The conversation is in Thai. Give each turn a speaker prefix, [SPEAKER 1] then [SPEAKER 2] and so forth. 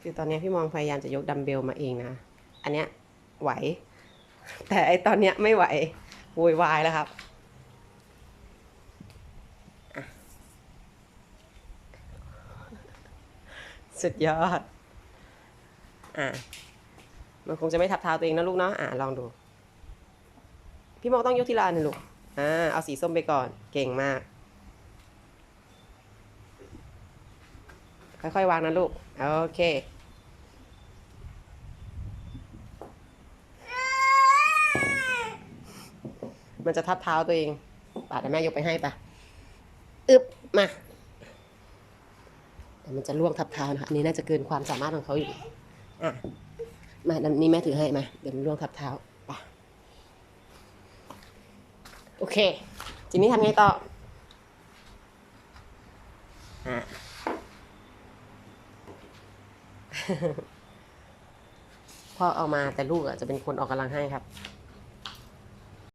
[SPEAKER 1] คือตอนนี้พี่มองพยายามจะยกดัมเบลมาเองนะ อันเนี้ยไหว แต่ไอตอนเนี้ยไม่ไหวโวยวายแล้วครับสุดยอด อะ มันคงจะไม่ทับเท้าตัวเองนะลูกเนาะ อะ ลองดู พี่มองต้องยกทีละอันนะลูก อ่า เอาสีส้มไปก่อน เก่งมาก ค่อยๆวางนะลูก โอเค มันจะทับเท้าตัวเองป่าแต่แม่ยกไปให้ป่ะอึบมาแต่มันจะล่วงทับเท้านะคะอันนี้น่าจะเกินความสามารถของเขาอยู่อะมาดันนี่แม่ถือให้มา เดี๋ยวมันล่วงทับเท้าไปะโอเคทีนี้ทำไงต่ออะ พ่อเอามาแต่ลูกอะจะเป็นคนออกกำลังให้ครับ